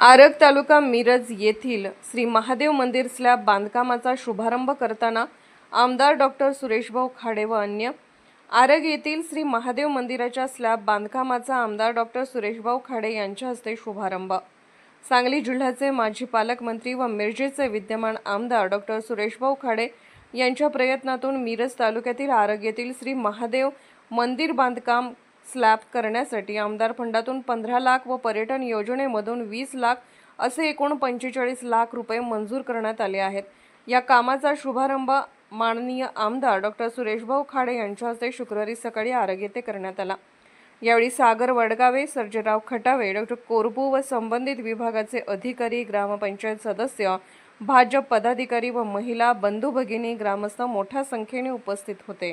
आरग तालुका मिरज येथील श्री महादेव मंदिर स्लॅब बांधकामाचा शुभारंभ करताना आमदार डॉक्टर सुरेशभाऊ खाडे व अन्य आरग येथील श्री महादेव मंदिराच्या स्लॅब बांधकामाचा आमदार डॉक्टर सुरेशभाऊ खाडे यांच्या हस्ते शुभारंभ. सांगली जिल्ह्याचे माजी पालकमंत्री व मिरजेचे विद्यमान आमदार डॉक्टर सुरेशभाऊ खाडे यांच्या प्रयत्नातून मिरज तालुक्यातील आरग येथील श्री महादेव मंदिर बांधकाम स्लॅब करण्यासाठी आमदार फंडातून पंधरा लाख व पर्यटन योजनेमधून वीस लाख असे एकूण पंचेचाळीस लाख रुपये मंजूर करण्यात आले आहेत. या कामाचा शुभारंभ माननीय आमदार डॉक्टर सुरेशभाऊ खाडे यांच्या हस्ते शुक्रवारी सकाळी आरग येथे करण्यात आला. यावेळी सागर वडगावे सर्जेराव खटावे डॉक्टर कोरबू व संबंधित विभागाचे अधिकारी ग्रामपंचायत सदस्य भाजप पदाधिकारी व महिला बंधू भगिनी ग्रामस्थ मोठ्या संख्येने उपस्थित होते.